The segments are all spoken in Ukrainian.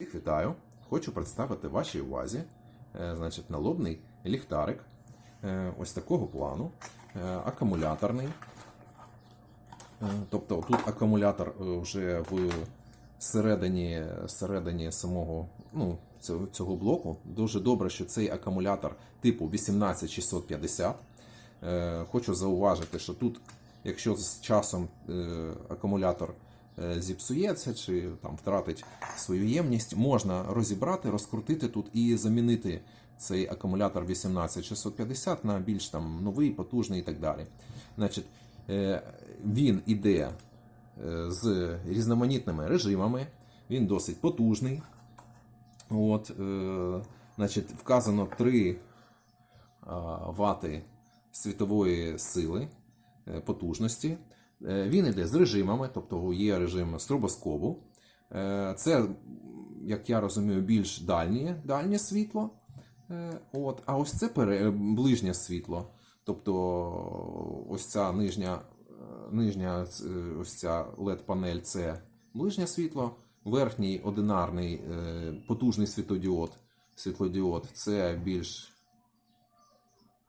Всіх вітаю! Хочу представити вашій увазі е, значить, налобний ліхтарик е, ось такого плану, е, акумуляторний. Тобто тут акумулятор вже в середині, середині самого ну, цього, блоку. Дуже добре, що цей акумулятор типу 18650. Е, Хочу зауважити, що тут, якщо з часом акумулятор зіпсується чи там втратить свою ємність, можна розібрати, розкрутити тут і замінити цей акумулятор 18650 на більш там новий, потужний і так далі. Значить, е, він іде е, з різноманітними режимами, він досить потужний. От, е, значить, вказано 3 вати світової сили е, потужності. Е, Він іде з режимами, тобто є режим стробоскопу. Е, Це, як я розумію, більш дальнє, дальнє світло. Е, От, а ось це ближнє світло. Тобто ось ця нижня, нижня ось ця LED-панель це ближнє світло, верхній одинарний потужний світлодіод, світлодіод це більш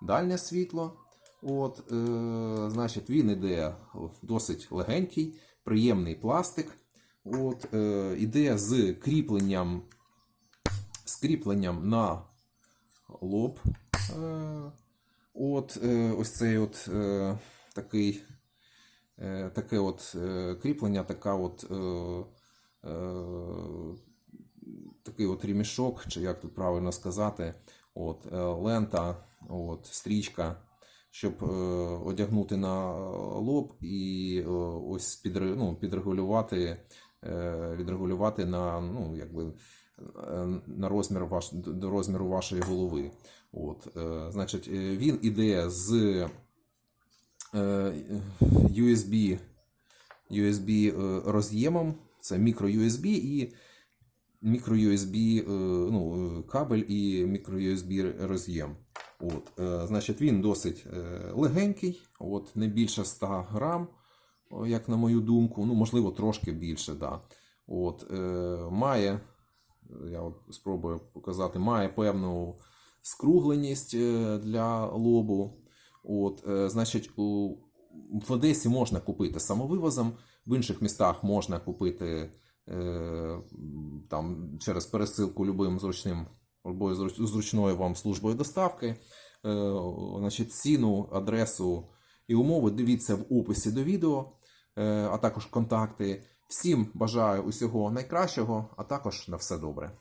дальнє світло. От, е, значить, він іде досить легенький, приємний пластик. От, е, іде з кріпленням, з кріпленням на лоб. Е, от, е, ось цей от е, такий, е, таке от е, кріплення, така от. Е, е, такий от ремішок, чи як тут правильно сказати, от, е, лента, от, стрічка, щоб е, одягнути на лоб і е, ось підре- ну, підрегулювати, е, відрегулювати на, ну, якби, е, на розмір ваш, до розміру вашої голови. От, е, значить, е, він іде з е, USB, USB е, роз'ємом, це мікро-USB і мікро-USB е, ну, е, кабель і мікро-USB роз'єм. От, е, значить, він досить е, легенький, от, не більше 100 грам, як на мою думку, ну, можливо, трошки більше. Да. От, е, має, я от спробую показати, має певну скругленість е, для лобу. От, е, значить, у, в Одесі можна купити самовивозом, в інших містах можна купити е, там, через пересилку любим зручним або зруч- зручною вам службою доставки. Е, значить, ціну, адресу і умови дивіться в описі до відео, е, а також контакти. Всім бажаю усього найкращого, а також на все добре.